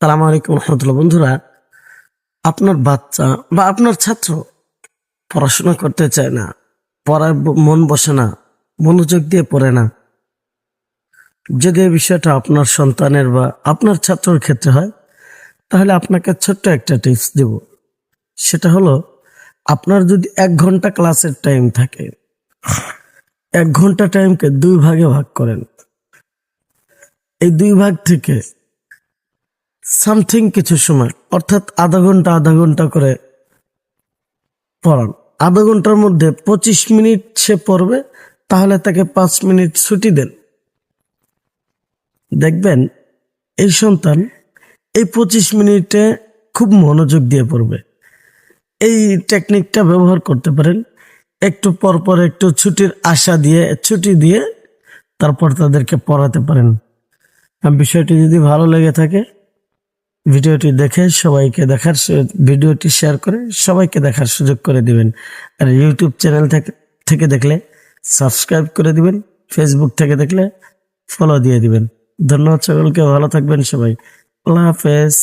সালাম আলাইকুম রহমতুল্লাহ। বন্ধুরা, আপনার বাচ্চা বা আপনার ছাত্র পড়াশোনা করতে চায় না, পড়ার মন বসে না, মনোযোগ দিয়ে পড়ে না। যদি এই বিষয়টা আপনার সন্তানের বা আপনার ছাত্রর ক্ষেত্রে হয়, তাহলে আপনাকে ছোট্ট একটা টিপস দেব। সেটা হলো, আপনার যদি এক ঘণ্টা ক্লাসের টাইম থাকে, এক ঘণ্টা টাইমকে দুই ভাগে ভাগ করেন। এই দুই ভাগ থেকে সামথিং কিছু সময়, অর্থাৎ আধা ঘণ্টা আধা ঘণ্টা করে পড়ান। আধা ঘণ্টার মধ্যে পঁচিশ মিনিট সে পড়বে, তাহলে তাকে পাঁচ মিনিট ছুটি দেন। দেখবেন, এই সন্তান এই পঁচিশ মিনিটে খুব মনোযোগ দিয়ে পড়বে। এই টেকনিকটা ব্যবহার করতে পারেন। একটু পর পর একটু ছুটির আশা দিয়ে, ছুটি দিয়ে তারপর তাদেরকে পড়াতে পারেন। বিষয়টি যদি ভালো লেগে থাকে ভিডিওটি দেখে সবাইকে দেখার ভিডিওটি শেয়ার করে সবাইকে দেখার সুযোগ করে দিবেন। আর ইউটিউব চ্যানেল থেকে দেখলে সাবস্ক্রাইব করে দিবেন। ফেসবুক থেকে দেখলে ফলো দিয়ে দিবেন। ধন্যবাদ সকলকে, ভালো থাকবেন সবাই। আল্লাহ হাফেজ।